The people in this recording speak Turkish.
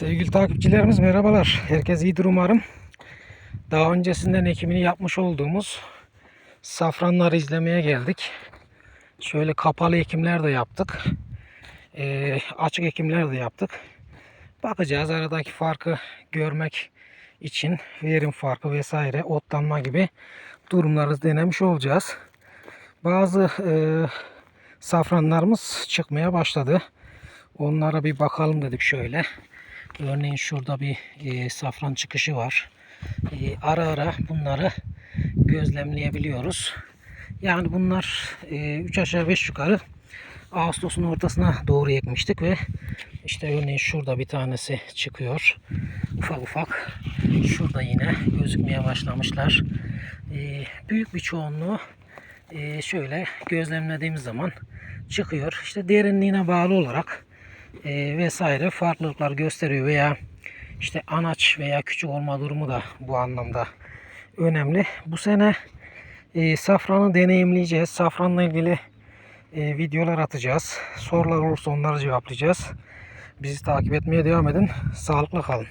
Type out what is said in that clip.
Sevgili takipçilerimiz merhabalar. Herkes iyidir umarım. Daha öncesinden ekimini yapmış olduğumuz safranları izlemeye geldik. Şöyle kapalı ekimler de yaptık. Ee, açık ekimler de yaptık. Bakacağız aradaki farkı görmek için verim farkı vesaire otlanma gibi durumları denemiş olacağız. Bazı e, safranlarımız çıkmaya başladı. Onlara bir bakalım dedik şöyle. Örneğin şurada bir e, safran çıkışı var. E, ara ara bunları gözlemleyebiliyoruz. Yani bunlar 3 aşağı 5 yukarı Ağustos'un ortasına doğru ekmiştik ve işte örneğin şurada bir tanesi çıkıyor. Ufak ufak. Şurada yine gözükmeye başlamışlar. E, büyük bir çoğunluğu e, şöyle gözlemlediğimiz zaman çıkıyor. İşte derinliğine bağlı olarak e, vesaire farklılıklar gösteriyor veya işte anaç veya küçük olma durumu da bu anlamda önemli. Bu sene e, safranı deneyimleyeceğiz. Safranla ilgili e, videolar atacağız. Sorular olursa onları cevaplayacağız. Bizi takip etmeye devam edin. Sağlıklı kalın.